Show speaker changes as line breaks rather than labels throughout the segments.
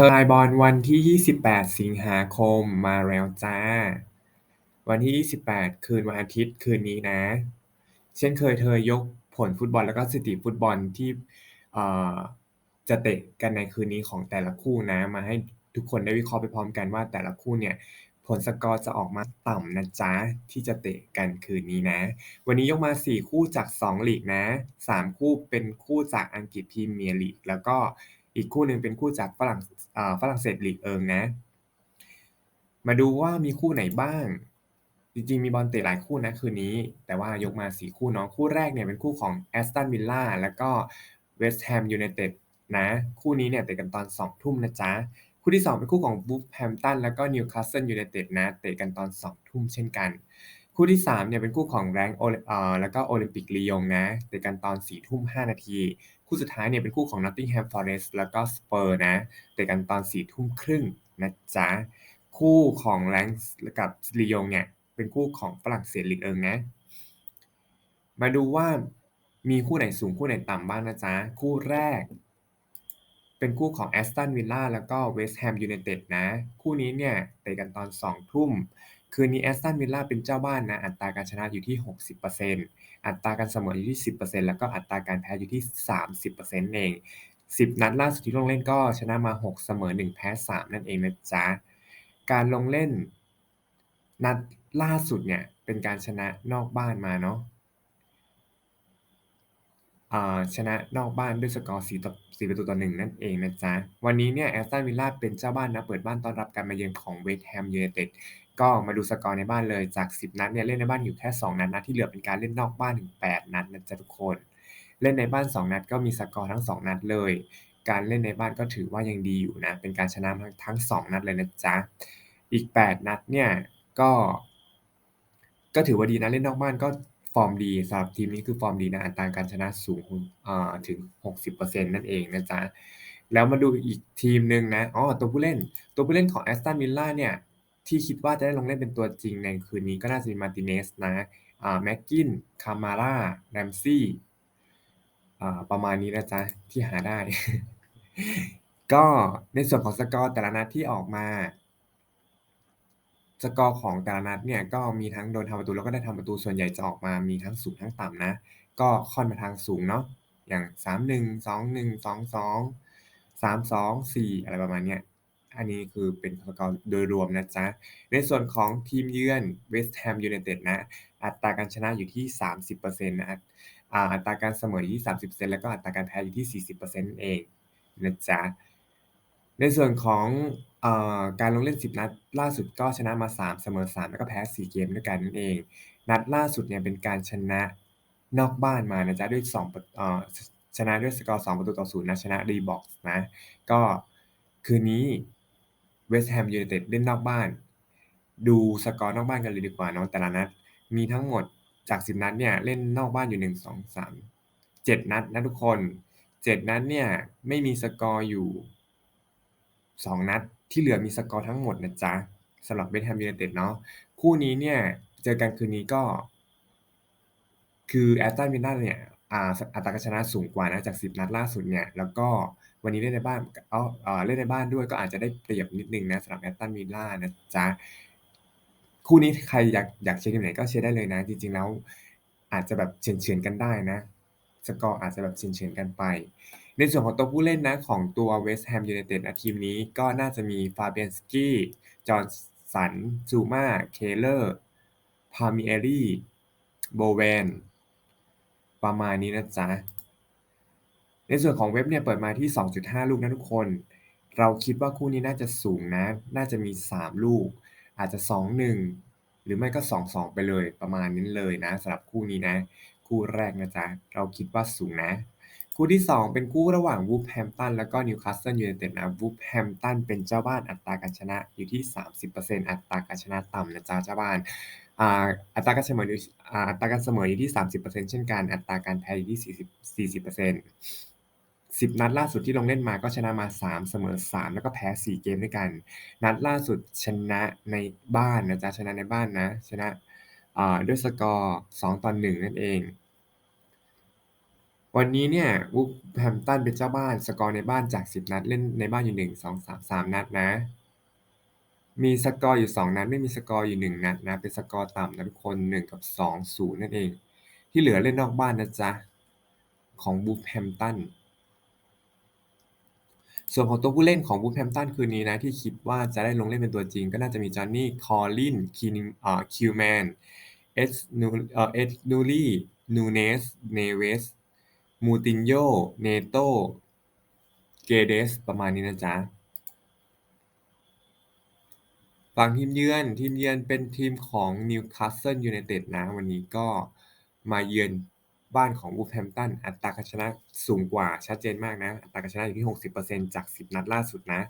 ลายบอลวันที่28สิงหาคมมาแล้วจ้า วันที่28คืนวันอาทิตย์คืนนี้นะ เช่นเคยเธอยกผลฟุตบอลแล้วก็สถิติฟุตบอลที่จะเตะกันในคืนนี้ของแต่ละคู่นะ มาให้ทุกคนได้วิเคราะห์ไปพร้อมกันว่าแต่ละคู่เนี่ยผลสกอร์จะออกมาต่ำนะจ๊ะ ที่จะเตะกันคืนนี้นะ วันนี้ยกมา 4 คู่จาก 2 ลีกนะ 3 คู่เป็นคู่จากอังกฤษพรีเมียร์ลีก แล้วก็ อีกคู่หนึ่งเป็นคู่จากฝรั่งฝรั่งเศสลีกเอิงนะ มาดูว่ามีคู่ไหนบ้าง จริงๆ มีบอลเตะหลายคู่นะคืนนี้ แต่ว่ายกมา 4 คู่เนาะคู่แรกเนี่ยเป็นคู่ของแอสตันวิลล่าแล้วก็เวสต์แฮมยูไนเต็ดนะ คู่นี้เนี่ยเตะกันตอน 2 ทุ่มนะจ๊ะ คู่ที่ 2 เป็นคู่ของบูฟแฮมตันแล้วก็นิวคาสเซิลยูไนเต็ดนะ เตะกันตอน 2 ทุ่มเช่นกัน คู่ที่ 3เนี่ยเป็นคู่ของแรงโอเอ่อแล้วก็โอลิมปิกลียงนะเตะกันตอน4ทุ่ม5นาที คู่สุดท้ายเนี่ยเป็นคู่ของ Nottingham Forest แล้วก็สเปอร์นะเตะกันตอน4ทุ่มครึ่งนะจ๊ะ คู่ของแรงกับลียงเนี่ยเป็นคู่ของฝรั่งเศสลีกเอิงนะ มาดูว่ามีคู่ไหนสูงคู่ไหนต่ำบ้างนะจ๊ะ คู่แรก เป็นคู่ของแอสตันวิลล่าแล้วก็เวสต์แฮมยูไนเต็ดนะ คู่นี้เนี่ยเตะกันตอน2ทุ่ม คืนนี้แอสตันวิลล่าเป็นเจ้าบ้านนะอัตราการชนะอยู่ที่ 60%อัตราการเสมออยู่ที่ 10%แล้วก็อัตราการแพ้อยู่ที่ 30%เอง 10 นัดล่าสุดที่ลงเล่นก็ชนะมา 6 เสมอ 1 แพ้ 3 นั่นเองนะจ๊ะ การลงเล่นนัดล่าสุดเนี่ยเป็นการชนะนอกบ้านมาเนาะชนะนอกบ้านด้วยสกอร์4ต่อ4ประตูต่อ1นั่นเองนะจ๊ะ วันนี้เนี่ยแอสตันวิลล่าเป็นเจ้าบ้านนะ เปิดบ้านต้อนรับการมาเยือนของเวสต์แฮมยูไนเต็ด ก็มาดูสกอร์ในบ้านเลยจาก 10 นัดเนี่ยเล่นในบ้านอยู่แค่ 2 นัดนะที่เหลือเป็นการเล่นนอกบ้านถึง 8 นัดนะจ๊ะทุกคน เล่นในบ้าน 2 นัดก็มีสกอร์ทั้ง 2 นัดเลย การเล่นในบ้านก็ถือว่ายังดีอยู่นะ เป็นการชนะทั้ง 2 นัดเลยนะจ๊ะ อีก 8 นัดเนี่ยก็ ก็ถือว่าดีนะเล่นนอกบ้านก็ฟอร์มดีสำหรับทีมนี้คือฟอร์มดีนะอัตราการชนะสูงถึง 60%นั่นเองนะจ๊ะแล้วมาดูอีกทีมหนึ่งนะอ๋อตัวผู้เล่นตัวผู้เล่นของแอสตันวิลล่าเนี่ย ที่คิดว่าจะได้ลงเล่นเป็นตัวจริงในคืนนี้ก็น่าจะมีมาติเนสนะอ่าแม็กกิน คามาร่าแรมซี่อ่าประมาณนี้นะจ๊ะ ที่หาได้ ก็ในส่วนของสกอร์แต่ละนัดที่ออกมาสกอร์ของแต่ละนัดเนี่ยก็มีทั้งโดนทำประตูแล้วก็ได้ทำประตูส่วนใหญ่จะออกมามีทั้งสูงทั้งต่ำนะ ก็ค่อนมาทางสูงเนาะอย่างสามหนึ่งสองหนึ่งสองสองสามสองสี่อะไรประมาณเนี้ย อันนี้คือเป็นสกอร์โดยรวมนะจ๊ะ ในส่วนของทีมเยือนเวสต์แฮมยูไนเต็ดนะ อัตราการชนะอยู่ที่ 30%นะอัตราการเสมออยู่ที่ 30%แล้วก็อัตราการแพ้อยู่ที่ 40%เองนะจ๊ะ ในส่วนของอการลงเล่น 10 นัด ล่าสุดก็ชนะมา 3 เสมอ 3 แล้วก็แพ้ 4 เกมด้วยกันนั่นเอง นัดล่าสุดเนี่ยเป็นการชนะนอกบ้านมานะจ๊ะด้วย2ประอ่าชนะด้วยสกอร์2ประตูต่อ0นะชนะ Reebok นะ ก็คืนนี้ เวสต์แฮมยูไนเต็ดเล่นนอกบ้าน ดูสกอร์นอกบ้านกันเลยดีกว่าเนาะแต่ละนัด มีทั้งหมดจาก 10 นัดเนี่ยเล่นนอกบ้านอยู่ 1 2 3 7 นัดนะทุกคน 7 นัดเนี่ยไม่มีสกอร์อยู่ 2 นัดที่เหลือมีสกอร์ทั้งหมดนะจ๊ะสำหรับเบนแฮมยูไนเต็ดเนาะคู่นี้เนี่ยเจอกันคืนนี้ก็ คือแอสตันวิลล่าเนี่ย อัตราการชนะสูงกว่านะจาก 10 นัดล่าสุดเนี่ย แล้วก็วันนี้เล่นในบ้านเออเล่นในบ้านด้วยก็อาจจะได้เปรียบนิดนึงนะสำหรับแอสตันวิลล่านะจ๊ะคู่นี้ใครอยากอยากเชียร์ทีมไหนก็เชียร์ได้เลยนะ จริงๆแล้วอาจจะแบบเฉือนๆกันได้นะ สกอร์อาจจะแบบเฉือนๆกันไป ในส่วนของตัวผู้เล่นนะของตัวเวสต์แฮมยูไนเต็ดทีมนี้ก็น่าจะมีฟาเบียนสกี้จอห์นสันซูมาเคเลอร์พามิเอรี่โบเวน ประมาณนี้นะจ๊ะ ในส่วนของเว็บเนี่ยเปิดมาที่ 2.5 ลูกนะทุกคน เราคิดว่าคู่นี้น่าจะสูงนะ น่าจะมี 3 ลูก อาจจะ 2-1 หรือไม่ก็ 2-2 ไปเลยประมาณนี้เลยนะสำหรับคู่นี้นะ คู่แรกนะจ๊ะ เราคิดว่าสูงนะ คู่ที่ 2 เป็นคู่ระหว่างวูฟแฮมตันแล้วก็นิวคาสเซิลยูไนเต็ดนะวูฟแฮมตันเป็นเจ้าบ้านอัตราการชนะอยู่ที่ 30%อัตราการชนะต่ำนะจ๊ะเจ้าบ้าน อัตราการเสมออยู่อัตราการเสมออยู่ที่ 30%เช่นกัน อัตราการแพ้อยู่ที่ 40 40% 10 นัดล่าสุดที่ลงเล่นมาก็ชนะมา 3 เสมอ 3 แล้วก็แพ้ 4 เกมด้วยกัน นัดล่าสุดชนะในบ้านนะจ๊ะชนะในบ้านนะ ชนะด้วยสกอร์ 2 ต่อ 1 นั่นเอง วันนี้เนี่ย Wolverhampton เป็นเจ้าบ้านสกอร์ในบ้านจาก 10 นัดเล่นในบ้านอยู่ 1 2 3 3 นัดนะ มีสกอร์อยู่ 2 นัด ไม่มีสกอร์อยู่ 1 นัดนะ เป็นสกอร์ต่ำนะทุกคน 1 กับ 2 0 นั่นเอง ที่เหลือเล่นนอกบ้านนะจ๊ะ ของ Wolverhampton ส่วนของตัวผู้เล่นของ Wolverhampton คืนนี้นะ ที่คิดว่าจะได้ลงเล่นเป็นตัวจริง ก็น่าจะมี Johnny Collins คีนอ่า Kilman เอสนูเอ่อ Ed Nuri Nunes Neves Moutinho Neto Guedes ประมาณนี้นะจ๊ะ ฝั่งทีมเยือน ทีมเยือนเป็นทีมของ Newcastle United นะ วันนี้ก็มาเยือนบ้านของ Wolverhampton อัตราการชนะสูงกว่าชัดเจนมากนะ อัตราการชนะอยู่ที่ 60%จาก 10 นัดล่าสุดนะ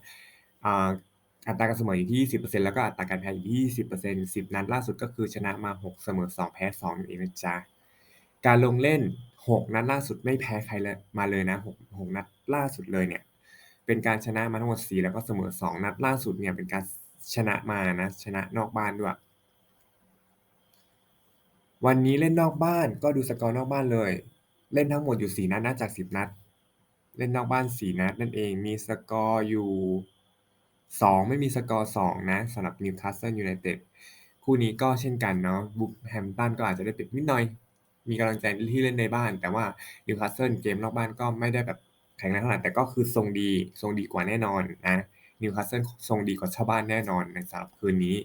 อัตราการเสมออยู่ที่ 20%แล้วก็อัตราการแพ้อยู่ที่ 20% 10 นัดล่าสุดก็คือชนะมา 6 เสมอ 2 แพ้2นั่นเองนะจ๊ะการลงเล่น 6 นัดล่าสุดไม่แพ้ใครเลยมาเลยนะ 6 6 นัดล่าสุดเลยเนี่ยเป็นการชนะมาทั้งหมด 4 แล้วก็เสมอ 2 นัดล่าสุดเนี่ยเป็นการ ชนะมานะ ชนะนอกบ้านด้วย วันนี้เล่นนอกบ้านก็ดูสกอร์นอกบ้านเลย เล่นทั้งหมดอยู่ 4 นัดนะจาก 10 นัด เล่นนอกบ้าน 4 นัดนั่นเองมีสกอร์อยู่ 2 ไม่มีสกอร์ 2 นะสำหรับ Newcastle United คู่นี้ก็เช่นกันเนาะ Wolverhampton ก็อาจจะได้เปรียบนิดหน่อย มีกำลังใจที่เล่นในบ้าน แต่ว่า Newcastle เกมนอกบ้านก็ไม่ได้แบบแข็งแรงเท่าไรแต่ก็คือทรงดีทรงดีกว่าแน่นอนนะ นิวคาสเซิลทรงดีกว่าชาวบ้านแน่นอนในสำหรับคืนนี้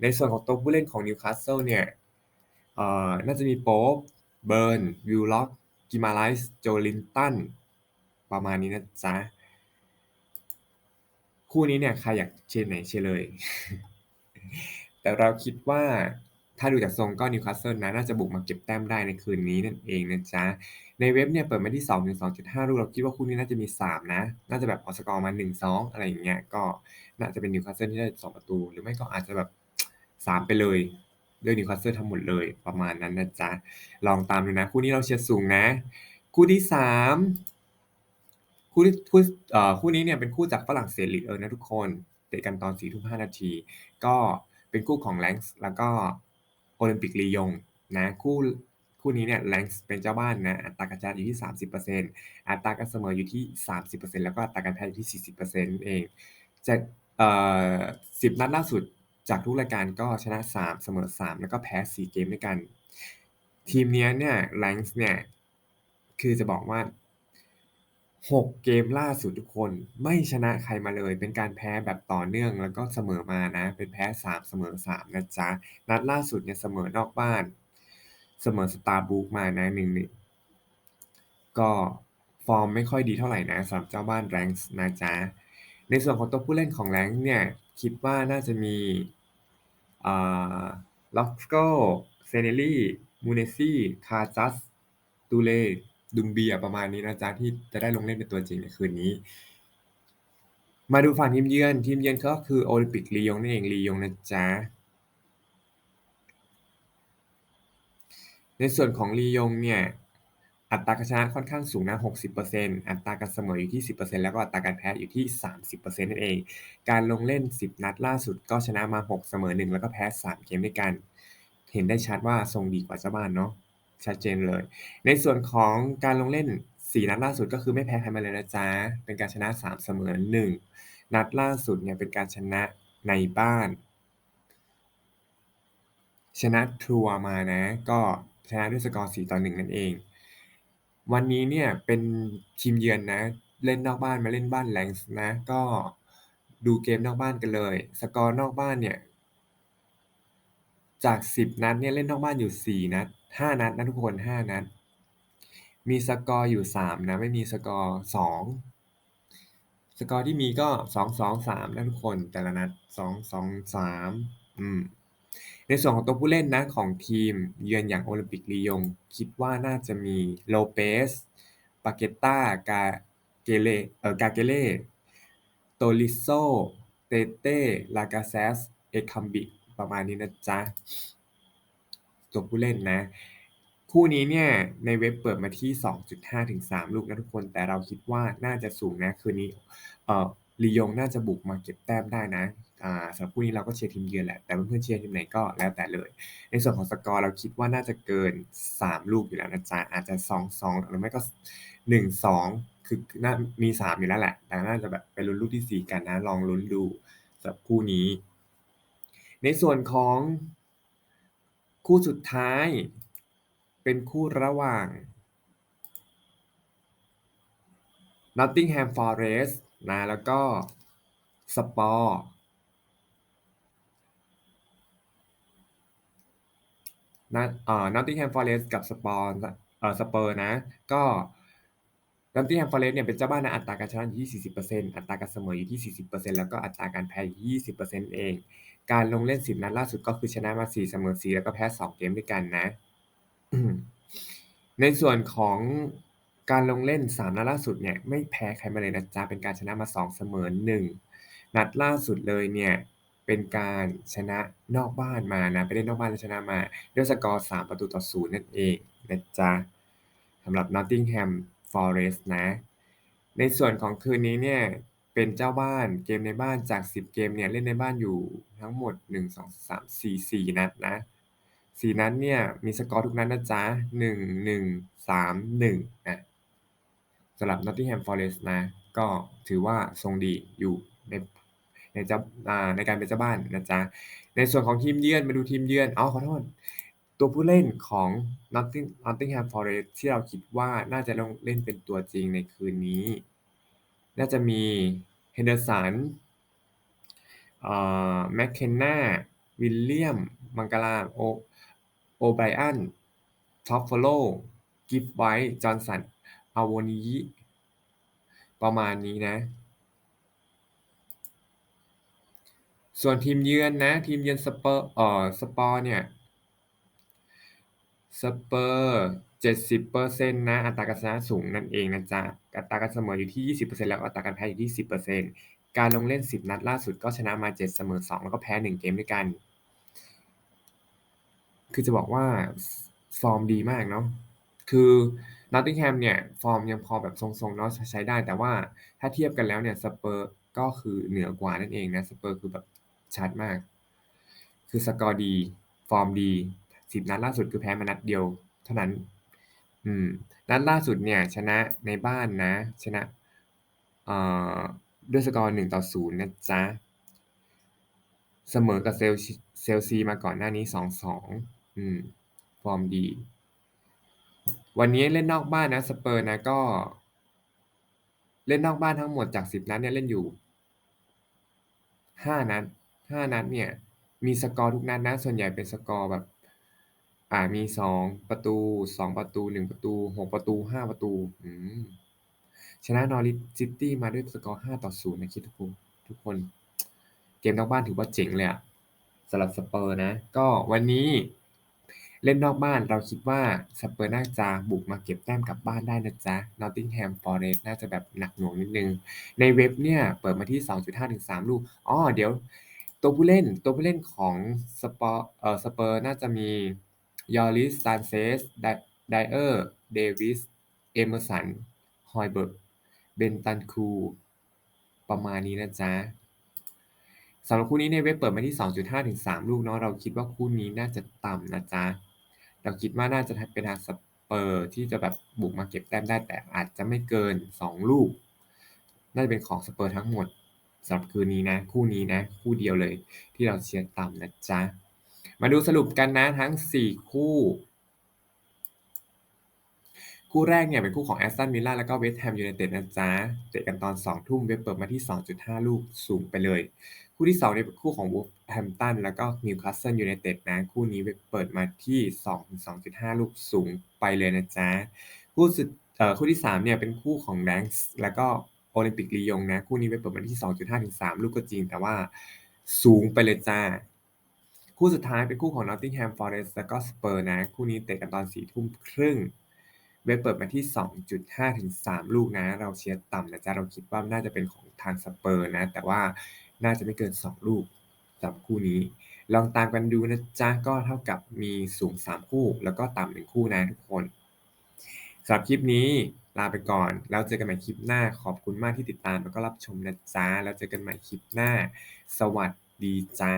ในส่วนของตัวผู้เล่นของนิวคาสเซิลเนี่ยเอ่อน่าจะมีโป๊บเบิร์นวิลล็อกกิมาไลส์โจลินตันประมาณนี้นะจ๊ะ คู่นี้เนี่ยใครอยากเชียร์ไหนเชียร์เลย แต่เราคิดว่า ถ้าดูจากทรงก็ Newcastle นะน่าจะบุกมาเก็บแต้มได้ในคืนนี้นั่นเองนะจ๊ะ ในเว็บเนี่ยเปิดมาที่2-2.5ลูกเราคิดว่าคู่นี้น่าจะมี 3 นะ น่าจะแบบเอสกอร์มา 1-2 อะไรอย่างเงี้ยก็น่าจะเป็น Newcastle ที่ได้ 2 ประตู หรือไม่ก็อาจจะแบบ 3 ไปเลยด้วย Newcastle ทั้งหมดเลยประมาณนั้นนะจ๊ะ ลองตามดูนะ คู่นี้เราเชียร์สูงนะ คู่ที่ 3 คู่ที่คู่เอ่อคู่นี้เนี่ยเป็นคู่จากฝรั่งเศส Ligue 1นะทุกคนเตะกันตอน4ทุ่ม5นาทีก็เป็นคู่ของ Lens แล้วก็ Olympique Lyon นะคู่คู่นี้เนี่ย Lens เป็นเจ้าบ้านนะอัตราการชนะอยู่ที่ 30%อัตราการเสมออยู่ที่ 30%แล้วก็อัตราการแพ้อยู่ที่ 40%นั่นเองจากเอ่อ10นัดล่าสุดจากทุกรายการก็ชนะ 3 เสมอ 3 แล้วก็แพ้ 4 เกมด้วยกัน ทีมเนี้ยเนี่ย Lens เนี่ยคือจะบอกว่า 6เกมล่าสุดทุกคนไม่ชนะใครมาเลย เป็นการแพ้แบบต่อเนื่องแล้วก็เสมอมานะ เป็นแพ้3เสมอ3นะจ๊ะ นัดล่าสุดเนี่ยเสมอนอกบ้าน เสมอ Strasbourg มานะ1-1ก็ฟอร์มไม่ค่อยดีเท่าไหร่นะสำหรับเจ้าบ้าน Lens นะจ๊ะ ในส่วนของตัวผู้เล่นของ Lens เนี่ยคิดว่าน่าจะมีอ่า Roscoe Senelli Munesi Karadas Toure Doumbia ประมาณนี้นะจ๊ะที่จะได้ลงเล่นเป็นตัวจริงในคืนนี้ มาดูฝั่งทีมเยือนทีมเยือนก็คือ Olympique Lyon นั่นเอง Lyon นะจ๊ะในส่วนของ Lyon เนี่ยอัตราการชนะค่อนข้างสูงนะ 60%อัตราการเสมออยู่ที่ 10%แล้วก็อัตราการแพ้อยู่ที่ 30%นั่นเอง การลงเล่น 10 นัดล่าสุดก็ชนะมา 6 เสมอ 1 แล้วก็แพ้ 3 เกมด้วยกัน เห็นได้ชัดว่าทรงดีกว่าเจ้าบ้านเนาะ ชัดเจนเลย ในส่วนของการลงเล่น 4 นัดล่าสุดก็คือไม่แพ้ใครมาเลยนะจ๊ะ เป็นการชนะ 3 เสมอ 1 นัดล่าสุดเนี่ยเป็นการชนะในบ้าน ชนะ Troyes มานะ ก็ชนะด้วยสกอร์4-1นั่นเอง วันนี้เนี่ยเป็นทีมเยือนนะ เล่นนอกบ้านมาเล่นบ้าน Lens นะ ก็ดูเกมนอกบ้านกันเลย สกอร์นอกบ้านเนี่ย จาก10นัดเนี่ยเล่นนอกบ้านอยู่4นัด5นัดนะทุกคน5นัด มีสกอร์อยู่3นะไม่มีสกอร์2สกอร์ที่มีก็2-2 3นะทุกคนแต่ละนัด2-2 3อืมในส่วนของตัวผู้เล่นนะของทีมเยือนอย่าง Olympique Lyon คิดว่าน่าจะมี Lopez Paqueta Gakele เออ Gakele Tolisso Tete Lacazette Ekambi ประมาณนี้นะจ๊ะตัวผู้เล่นนะ คู่นี้เนี่ย ในเว็บเปิดมาที่ 2.5-3ลูกนะทุกคน แต่เราคิดว่าน่าจะสูงนะ คืนนี้เอ่อลียงน่าจะบุกมาเก็บแต้มได้นะอ่าสำหรับคู่นี้เราก็เชียร์ทีมเยือนแหละ แต่เพื่อนๆเชียร์ทีมไหนก็แล้วแต่เลย ในส่วนของสกอร์เราคิดว่าน่าจะเกิน 3 ลูกอยู่แล้วนะจ๊ะ อาจจะ 2-2 หรือไม่ก็ 1-2 คือน่ามี 3 อยู่แล้วแหละ แต่น่าจะแบบไปลุ้นลูกที่ 4 กันนะ ลองลุ้นดูสำหรับคู่นี้ ในส่วนของคู่สุดท้าย เป็นคู่ระหว่าง Nottingham Forest นะแล้วก็สปอร์นะเอ่อ Nottingham Forest กับสปอร์เอ่อสเปอร์นะ ก็ Nottingham Forest เนี่ยเป็นเจ้าบ้านนะอัตราการชนะอยู่ที่ 40%อัตราการเสมออยู่ที่ 40%แล้วก็อัตราการแพ้อยู่ที่ 20%เอง การลงเล่น 10 นัดล่าสุดก็คือชนะมา 4 เสมอ 4 แล้วก็แพ้ 2 เกมด้วยกันนะ ในส่วนของการลงเล่น 3 นัดล่าสุดเนี่ยไม่แพ้ใครมาเลยนะจ๊ะเป็นการชนะมา 2 เสมอ 1 นัดล่าสุดเลยเนี่ยเป็นการชนะนอกบ้านมานะไปเล่นนอกบ้านแล้วชนะมาด้วยสกอร์ 3 ประตูต่อ 0 นั่นเองนะจ๊ะสำหรับ Nottingham Forest นะ ในส่วนของคืนนี้เนี่ยเป็นเจ้าบ้านเกมในบ้านจาก 10 เกมเนี่ยเล่นในบ้านอยู่ทั้งหมด 1 2 3 4 4 นัดนะ4นัดเนี่ยมีสกอร์ทุกนัดนะจ๊ะ 1 1 3 1นะสำหรับ Nottingham Forest นะ ก็ถือว่าทรงดีอยู่ในในเจ้าอ่าในการเป็นเจ้าบ้านนะจ๊ะ ในส่วนของทีมเยือนมาดูทีมเยือนอ๋อขอโทษ ตัวผู้เล่นของ Notting Nottingham Forest ที่เราคิดว่าน่าจะลงเล่นเป็นตัวจริงในคืนนี้ น่าจะมี Henderson เอ่อ McKenna วิลเลียม มังกลาโอโอไบรอันท็อปฟโลกิฟไวท์จอห์นสันอาวนีประมาณนี้นะ ส่วนทีมเยือนนะ ทีมเยือนสเปอร์เอ่อสปอร์เนี่ย สเปอร์70%นนะ อัตราการชนะสูงนั่นเองนะจ๊ะ อัตราการเสมออยู่ที่20%แล้วอัตราการแพ้อยู่ที่10%การลงเล่น10นัดล่าสุดก็ชนะมา7เสมอ2แล้วก็แพ้1เกมด้วยกัน คือจะบอกว่าฟอร์มดีมากเนาะ คือ Nottingham เนี่ย ฟอร์มยังพอแบบทรงๆเนาะใช้ได้ แต่ว่าถ้าเทียบกันแล้วเนี่ยสเปอร์ก็คือเหนือกว่านั่นเองนะสเปอร์คือแบบชัดมาก คือสกอร์ดี ฟอร์มดี 10นัดล่าสุดคือแพ้มานัดเดียว เท่านั้น อืม นัดล่าสุดเนี่ย ชนะในบ้านนะ ชนะ เอ่อด้วยสกอร์1ต่อ0นย์นะจ๊ะ เสมอกับเซลเซลซีมาก่อนหน้านี้2-2อืม ฟอร์มดี วันนี้เล่นนอกบ้านนะ สเปอร์นะก็ เล่นนอกบ้านทั้งหมดจาก10นัดเนี่ยเล่นอยู่5นัด5นัดเนี่ย มีสกอร์ทุกนัดนะ ส่วนใหญ่เป็นสกอร์แบบ อ่า มี 2 ประตู 2 ประตู 1 ประตู 6 ประตู 5 ประตู อืม ชนะ Norwich City มาด้วยสกอร์5ต่อ0นะคิดทุกคนทุกคน เกมนอกบ้านถือว่าเจ๋งเลยอะสำหรับสเปอร์นะ ก็วันนี้เล่นนอกบ้านเราคิดว่าสเปอร์น่าจะบุกมาเก็บแต้มกลับบ้านได้นะจ๊ะ Nottingham Forest น่าจะแบบหนักหน่วงนิดนึง ในเว็บเนี่ย เปิดมาที่ 2.5ถึง3ลูกอ๋อเดี๋ยว ตัวผู้เล่นตัวผู้เล่นของสปอร์เอ่อสเปอร์น่าจะมี ยอริส ซานเซส ไดเออร์ เดวิส เอเมอร์สัน ฮอยเบิร์ก เบนตันคู ประมาณนี้นะจ๊ะสำหรับคู่นี้ในเว็บเปิดมาที่ 2.5 ถึง 3 ลูกเนาะ เราคิดว่าคู่นี้น่าจะต่ำนะจ๊ะ เราคิดว่าน่าจะเป็นทางสเปอร์ที่จะแบบบุกมาเก็บแต้มได้แต่อาจจะไม่เกิน 2 ลูก น่าจะเป็นของสเปอร์ทั้งหมดสำหรับคืนนี้นะ คู่นี้นะ คู่เดียวเลยที่เราเชียร์ต่ำนะจ๊ะ มาดูสรุปกันนะทั้ง 4 คู่ คู่แรกเนี่ยเป็นคู่ของแอสตันวิลล่าแล้วก็เวสต์แฮมยูไนเต็ดนะจ๊ะ เตะกันตอน 2 ทุ่มเว็บเปิดมาที่ 2.5 ลูกสูงไปเลย คู่ที่2เนี่ยเป็นคู่ของวูฟแฮมตันแล้วก็นิวคาสเซิลยูไนเต็ดนะ คู่นี้เว็บเปิดมาที่2 2.5 ลูกสูงไปเลยนะจ๊ะ คู่สุดเอ่อคู่ที่3เนี่ยเป็นคู่ของแรงส์แล้วก็โอลิมปิกลียงนะ คู่นี้ไปเปิดมาที่ 2.5ถึง3ลูกก็จริง แต่ว่าสูงไปเลยจ้า คู่สุดท้ายเป็นคู่ของ Nottingham Forest แล้วก็ Spurs นะ คู่นี้เตะกันตอน4ทุ่มครึ่ง เว็บเปิดมาที่ 2.5 ถึง 3 ลูกนะ เราเชียร์ต่ำนะจ๊ะ เราคิดว่าน่าจะเป็นของทางสเปอร์นะ แต่ว่าน่าจะไม่เกิน 2 ลูกสำหรับคู่นี้ ลองตามกันดูนะจ๊ะ ก็เท่ากับมีสูง 3 คู่ แล้วก็ต่ำ1คู่นะทุกคนสำหรับคลิปนี้ลลาไปก่อน แล้วเจอกันใหม่คลิปหน้า ขอบคุณมากที่ติดตามแล้วก็รับชมนะจ๊ะ แล้วเจอกันใหม่คลิปหน้า สวัสดีจ้า